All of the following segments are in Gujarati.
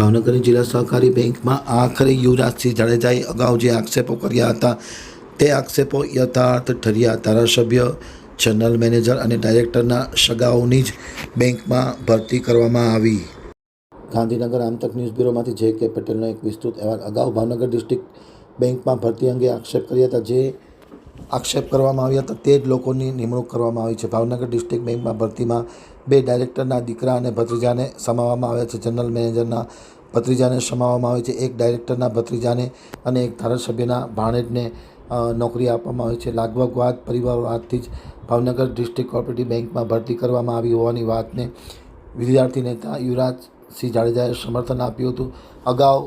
ભાવનગરની જિલ્લા સહકારી બેંકમાં આખરે યુવરાજસિંહ જાડેજાએ અગાઉ જે આક્ષેપો કર્યા હતા, તે આક્ષેપો યથાર્થ ઠર્યા. ધારાસભ્ય, જનરલ મેનેજર અને ડાયરેક્ટરના સગાઓની જ બેંકમાં ભરતી કરવામાં આવી. ગાંધીનગર આમતક ન્યૂઝ બ્યુરોમાંથી જે કે પટેલનો એક વિસ્તૃત અહેવાલ. અગાઉ ભાવનગર ડિસ્ટ્રિક્ટ બેંકમાં ભરતી અંગે આક્ષેપ કર્યા હતા. જે આક્ષેપ કરવામાં આવ્યા હતા, તે જ લોકોની નિમણૂક કરવામાં આવી છે. ભાવનગર ડિસ્ટ્રિક્ટ બેંકમાં ભરતીમાં બે ડાયરેક્ટરના દીકરા અને ભત્રીજાને સમાવવામાં આવ્યા છે. જનરલ મેનેજરના ભત્રીજાને સમાવવામાં આવે છે. એક ડાયરેક્ટરના ભત્રીજાને અને એક ધારાસભ્યના ભાણેજને નોકરી આપવામાં આવી છે. લાગવગ વાત પરિવારવાદથી જ ભાવનગર ડિસ્ટ્રિક્ટ કોઓપરેટિવ બેંકમાં ભરતી કરવામાં આવી હોવાની વાતને વિદ્યાર્થી નેતા યુવરાજસિંહ જાડેજાએ સમર્થન આપ્યું હતું. અગાઉ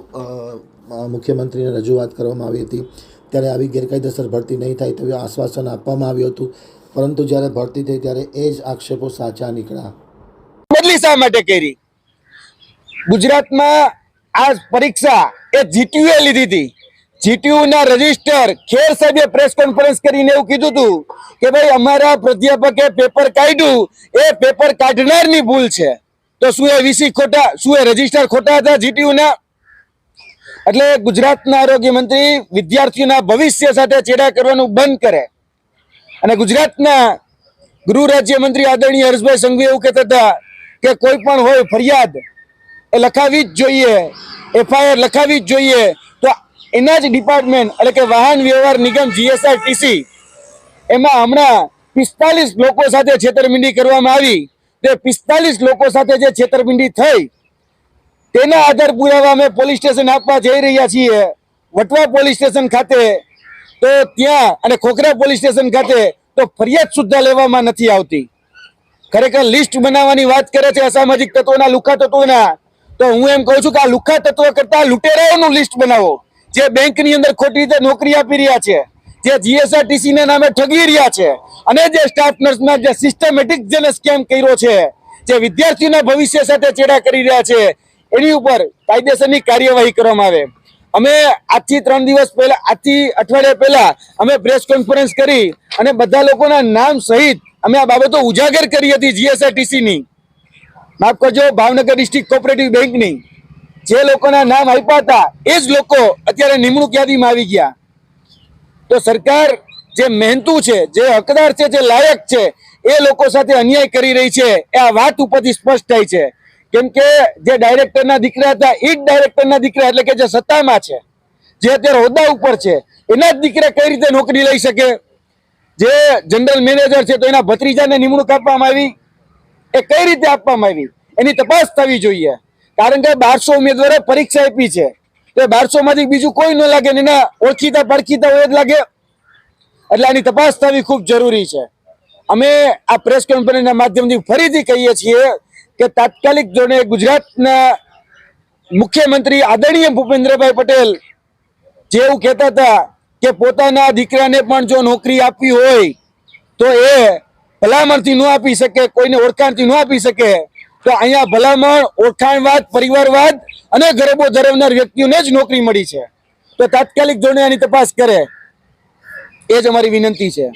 મુખ્યમંત્રીને રજૂઆત કરવામાં આવી હતી. ત્યારે આવી ગેરકાયદેસર ભરતી નહીં થાય તેવું આશ્વાસન આપવામાં આવ્યું હતું. પરંતુ જ્યારે ભરતી થઈ ત્યારે એ જ આક્ષેપો સાચા નીકળ્યા. બદલી શા માટે કરી? ગુજરાતમાં આ પરીક્ષા એ જીટીયુ એ લીધી હતી. જીટીયુના રજિસ્ટર ખેર સાહેબે પ્રેસ કોન્ફરન્સ કરીને એવું કીધું હતું કે ભાઈ અમારા પ્રાધ્યાપકે પેપર કાઢ્યું. એ પેપર કાઢનારની ભૂલ છે. તો શું એ વીસી ખોટા, શું એ રજિસ્ટર ખોટા હતા જીટીયુ ના એટલે ગુજરાતના આરોગ્ય મંત્રી વિદ્યાર્થીઓના ભવિષ્ય સાથે ચેડા કરવાનું બંધ કરે. અને ગુજરાતના ગૃહ રાજ્ય મંત્રી આદરણીય હર્ષભાઈ સંઘવી એવું કહેતા હતા કે કોઈ પણ હોય ફરિયાદ એ લખાવી જ જોઈએ, એફઆઈઆર લખાવી જ જોઈએ, તો એના જ ડિપાર્ટમેન્ટ એટલે કે વાહન વ્યવહાર નિગમ જીએસઆરટીસી એમાં હમણાં પિસ્તાલીસ લોકો સાથે છેતરપિંડી કરવામાં આવી. તે પિસ્તાલીસ લોકો સાથે જે છેતરપિંડી થઈ, તેના આધાર પુરાવા અમે પોલીસ સ્ટેશન આપવા જઈ રહ્યા છીએ. વટવા પોલીસ સ્ટેશન ખાતે તો ત્યાં અને ખોખરા પોલીસ સ્ટેશન ખાતે તો ફરિયાદ સુદ્ધા લેવામાં નથી આવતી. ખરેખર લિસ્ટ બનાવવાની વાત કરે છે અસામાજિક તત્વોના લુખા તત્વોના તો હું એમ કહું છું કે આ લુખા તત્વ કરતા લુટેરાઓનું લિસ્ટ બનાવો. જે બેંકની અંદર ખોટી રીતે નોકરી આપી રહ્યા છે, જે જીએસઆરટીસી ના નામે ઠગી રહ્યા છે અને જે સ્ટાફ નર્સના જે સિસ્ટમેટિક જેને સ્કેમ કર્યો છે, જે વિદ્યાર્થીઓના ભવિષ્ય સાથે ચેડા કરી રહ્યા છે, એની ઉપર કાયદેસરની કાર્યવાહી કરવામાં આવે. અમે આજથી ત્રણ દિવસ પહેલા, આજથી અઠવાડિયા પહેલા અમે પ્રેસ કોન્ફરન્સ કરી અને બધા લોકોના નામ સહિત અમે આ બાબતો ઉજાગર કરી હતી જીએસઆરટીસીની માફ કરજો, ભાવનગર ડિસ્ટ્રિક્ટ કોઓપરેટિવ બેંકની જે લોકોના નામ આપ્યા હતા, એ જ લોકો અત્યારે નિમણૂક યાદીમાં આવી ગયા. તો સરકાર જે મહેનતુ છે, જે હકદાર છે, જે લાયક છે, એ લોકો સાથે અન્યાય કરી રહી છે, એ આ વાત ઉપરથી સ્પષ્ટ થાય છે. કેમ કે જે ડાયરેક્ટરના દીકરા હતા એ જ ડાયરેક્ટરના દીકરા એટલે કે જે સત્તામાં છે, જે અત્યારે હોદ્દા ઉપર છે, એના જ દીકરા કઈ રીતે નોકરી લઈ શકે? જે જનરલ મેનેજર છે તો એના ભત્રીજાને નિમણૂક આપવામાં આવી. એ કઈ રીતે આપવામાં આવી? એની તપાસ થવી જોઈએ. કારણ કે બારસો ઉમેદવારે પરીક્ષા આપી છે. તો બારસો માંથી બીજું કોઈ ન લાગે એના ઓળખીતા પડખીતા હોય જ લાગે. એટલે આની તપાસ થવી ખૂબ જરૂરી છે. અમે આ પ્રેસ કોન્ફરન્સના માધ્યમથી ફરીથી કહીએ છીએ કે તાત્કાલિક ધોરણે ગુજરાતના મુખ્યમંત્રી આદરણીય ભૂપેન્દ્રભાઈ પટેલ જેવું કહેતા હતા કે પોતાના દીકરાને પણ જો નોકરી આપવી હોય તો એ ભલામણથી ન આપી શકે, કોઈને ઓળખાણથી ન આપી શકે, તો અહીંયા ભલામણ, ઓળખાણવાદ, પરિવારવાદ અને ગરબો ધરાવનાર વ્યક્તિઓને જ નોકરી મળી છે. તો તાત્કાલિક ધોરણે આની તપાસ કરે. એ જ અમારી વિનંતી છે.